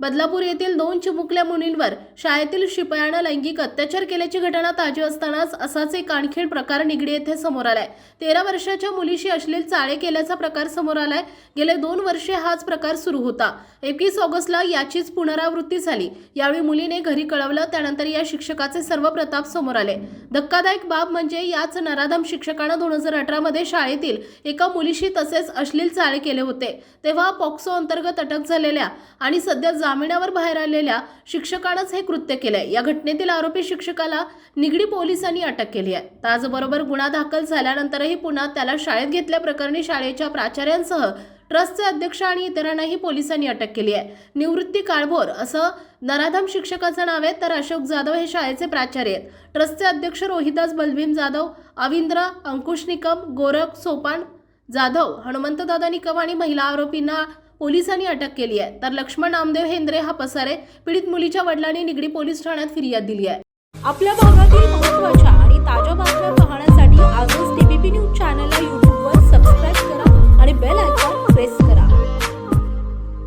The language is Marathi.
बदलापूर येथील दोन चिमुकल्या मुलींवर शाळेतील शिपायानं लैंगिक अत्याचार केल्याची घटना ताजी असतानाच असाच एक आणखीन प्रकार निगडी येथे समोर आलाय. तेरा वर्षाच्या मुलीशी अश्लील चाळे केल्याचा प्रकार समोर आलाय. गेले दोन वर्षे हाच प्रकार सुरू होता. एकवीस ऑगस्टला याचीच पुनरावृत्ती झाली. यावेळी मुलीने घरी कळवलं त्यानंतर या शिक्षकाचे सर्व प्रताप समोर आले. धक्कादायक बाब म्हणजे याच नराधम शिक्षकानं दोन हजार अठरामध्ये शाळेतील एका मुलीशी तसेच अश्लील चाळे केले होते. तेव्हा पॉक्सो अंतर्गत अटक झालेल्या आणि सध्या जामिनावर बाहेर आलेल्या शिक्षकानंच हे कृत्य केलंय. या घटनेतील आरोपी शिक्षकाला निगडी पोलिसांनी अटक केली आहे. त्याचबरोबर गुन्हा दाखल झाल्यानंतरही पुन्हा त्याला शाळेत घेतल्याप्रकरणी शाळेच्या प्राचार्यांसह ट्रस्टचे अध्यक्ष आणि इतरांनाही पोलिसांनी अटक केली आहे. निवृत्ती काळभोर असं नराधम शिक्षकाचं नाव आहे तर अशोक जाधव हे शाळेचे प्राचार्य आहेत. ट्रस्टचे अध्यक्ष रोहिदास बलभीम जाधव अविंद्र अंकुश निकम गोरख सोपान जाधव हनुमंतदादा निकम आणि महिला आरोपींना पोलिसांनी अटक केली आहे. तर लक्ष्मण नामदेव हेंद्रे हा पसारे पीडित मुलीच्या वडिलांनी निगडी पोलीस ठाण्यात फिर्याद दिली आहे. आपल्या भागातील महत्त्वाच्या आणि ताज्या बातम्या